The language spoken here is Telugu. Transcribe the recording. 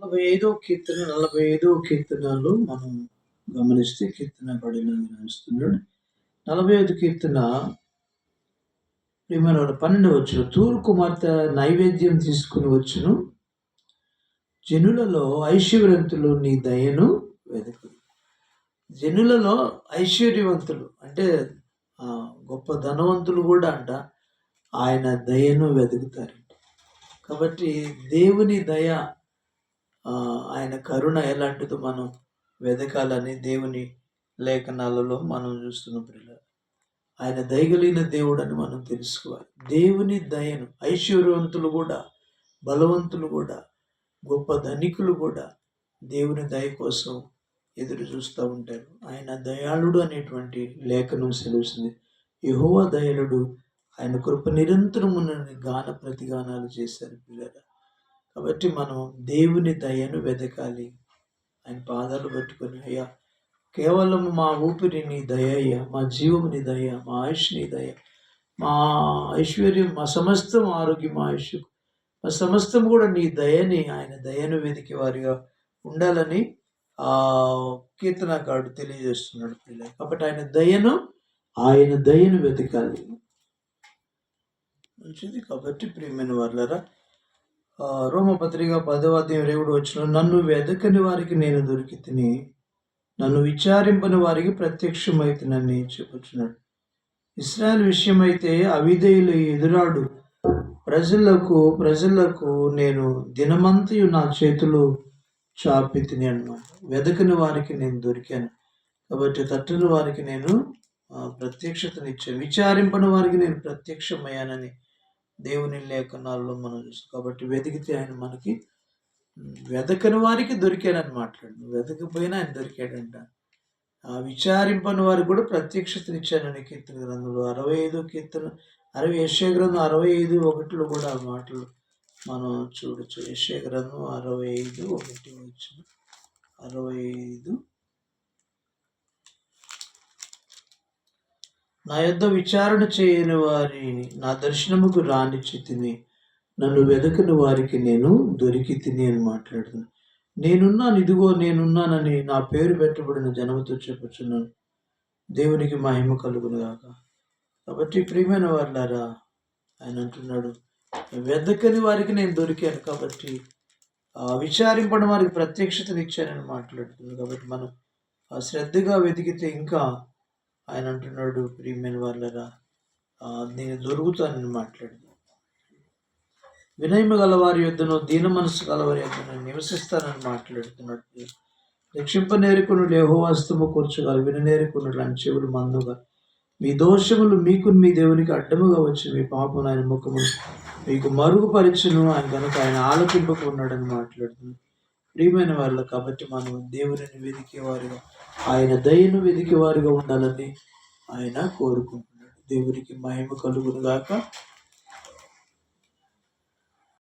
నలభై ఐదో కీర్తన నలభై ఐదో కీర్తనలో మనం గమనిస్తే కీర్తన పడిన గమనిస్తున్నాడు నలభై ఐదు కీర్తన ప్రియమైన పన్నెండు వచ్చును. తూరు కుమార్తె నైవేద్యం తీసుకుని వచ్చును. జనులలో ఐశ్వర్యవంతులు నీ దయను వెతుకు జనులలో ఐశ్వర్యవంతులు అంటే ఆ, గొప్ప ధనవంతులు కూడా అంట ఆయన దయను వెతుకుతారంట కాబట్టి దేవుని దయ ఆయన కరుణ ఎలాంటిదో మనం వెదకాలని దేవుని లేఖనాలలో మనం చూస్తున్న పిల్లలు ఆయన దయగలిగిన దేవుడు అని మనం తెలుసుకోవాలి. దేవుని దయను ఐశ్వర్యవంతులు కూడా బలవంతులు కూడా గొప్ప ధనికులు కూడా దేవుని దయ కోసం ఎదురు చూస్తూ ఉంటారు. ఆయన దయాళుడు అనేటువంటి లేఖనం సెలవుస్తుంది యహోవ దయాళుడు ఆయన కృప నిరంతరమునని గాన ప్రతిగానాలు చేశారు పిల్లల కాబట్టి మనం దేవుని దయను వెతకాలి ఆయన పాదాలు పట్టుకొని అయ్యా కేవలం మా ఊపిరి నీ దయ అయ్యా మా జీవము నీ దయ మా ఆయుష్ నీ దయ మా ఐశ్వర్యం మా సమస్తం ఆరోగ్యం మా ఆయుష్ మా సమస్తం కూడా నీ దయని ఆయన దయను వెతికి వారిగా ఉండాలని ఆ కీర్తనకారుడు తెలియజేస్తున్నాడు పిల్లలు కాబట్టి ఆయన దయను ఆయన దయను వెతకాలి మంచిది కాబట్టి ప్రియమైన వాళ్ళరా రోమపత్రిక పదవ అధ్యాయం రేవుడు వచ్చిన నన్ను వెదకని వారికి నేను దొరికి తిని నన్ను విచారింపని వారికి ప్రత్యక్షమైతేనని చెప్పుచున్నాడు. ఇస్రాయల్ విషయమైతే అవిధేయులు ఎదురాడు. ప్రజలకు ప్రజలకు నేను దినమంతయు నా చేతులు చాపి తిని అన్నమాట వెదకని వారికి నేను దొరికాను కాబట్టి తట్టని వారికి నేను ప్రత్యక్షతనిచ్చాను. విచారింపని వారికి నేను ప్రత్యక్షమయ్యానని దేవుని లేఖనాల్లో మనం చూస్తాం. కాబట్టి వెతికితే ఆయన మనకి వెతకని వెదకని వారికి దొరికాడని మాట్లాడు. వెతకపోయినా ఆయన దొరికాడంట. ఆ విచారింపని వారికి కూడా ప్రత్యక్షతనిచ్చానని కీర్తన గ్రంథంలో. అరవై ఐదు కీర్తన అరవై యశ్య గ్రంథం అరవై ఐదు ఒకటిలో కూడా ఆ మాటలు మనం చూడొచ్చు. యశ్య గ్రంథం అరవై ఐదు ఒకటి వచ్చిన అరవై ఐదు నా యొద్ద విచారణ చేయని వారిని నా దర్శనముకు రానిచ్చి తిని నన్ను వెదకని వారికి నేను దొరికి తిని అని మాట్లాడుతున్నాను నేనున్నాను ఇదిగో నేనున్నానని నా పేరు పెట్టబడిన జనముతో చెప్పుచున్నాను. దేవునికి మహిమ కలుగునుగాక కాబట్టి ప్రియమైన వాళ్ళారా ఆయన అంటున్నాడు వెదకని వారికి నేను దొరికాను కాబట్టి విచారింపడం వారికి ప్రత్యక్షతనిచ్చానని మాట్లాడుతున్నాను కాబట్టి మనం ఆ శ్రద్ధగా వెతికితే ఇంకా ఆయన అంటున్నాడు ప్రియమైన వాళ్ళరా నేను దొరుకుతానని మాట్లాడింది వినయము గల వారి యొద్దను దీన మనసు గల వారి యొద్దను నివసిస్తానని మాట్లాడుతున్నట్టు రక్షింప నేర్కొనుడు యహోవాస్తము కూర్చోగల విన నేర్కొనుడు అని చెవులు మందుగా. మీ దోషములు మీకు మీ దేవునికి అడ్డముగా వచ్చి మీ పాపం ఆయన ముఖము మీకు మరుగుపరిచను. ఆయన కనుక ఆయన ఆలోచింపకు ఉన్నాడని మాట్లాడుతున్నాడు. ప్రియమైన వాళ్ళు కాబట్టి మనం దేవునిని వెదికేవారుగా ఆయన దయను వెదికేవారుగా ఉండాలని ఆయన కోరుకుంటున్నాడు. దేవునికి మహిమ కలుగును గాక.